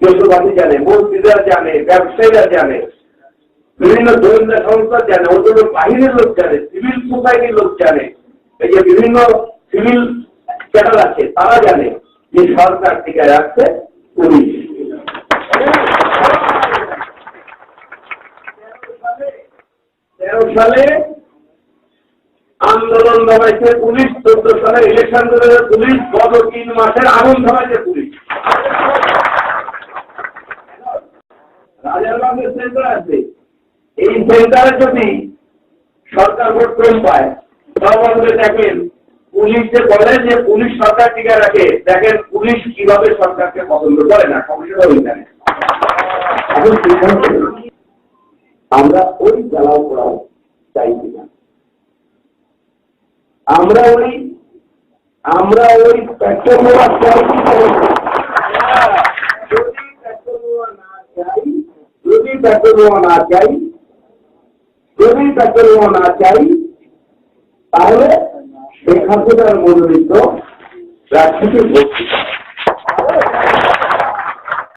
দেশবাসী জানে, মন্ত্রীরা জানে, ব্যবসায়ীরা জানে, বিভিন্ন গোয়েন্দা সংস্থা জানে ওদের বাহিরের লোক জানে সিভিল সোসাইটির লোক জানে, এই যে বিভিন্ন সিভিল ক্যাডার আছে, তারা জানে যে সরকার টিকে রাখছে পুলিশ। তেরো সালে আন্দোলন দমাইছে পুলিশ, চোদ্দ সালে ইলেকশন পুলিশ, গত তিন মাসের আগুন ধরাইছে পুলিশ। এই সেন্টারে যদি সরকার ভোট কম পায় দেখেন, পুলিশ যে বলে যে পুলিশ সরকার টিকে রাখে, দেখেন পুলিশ কীভাবে সরকারকে পছন্দ করে না। আমরা ওই জ্বালাও পোড়াও চাই কিনা। আমরা ওই আমরা ওই পেট্রোল নেওয়া পেট্রোল না চাই যদি নেওয়া না চাই তাহলে শেখ মনোনীত প্রার্থীকে।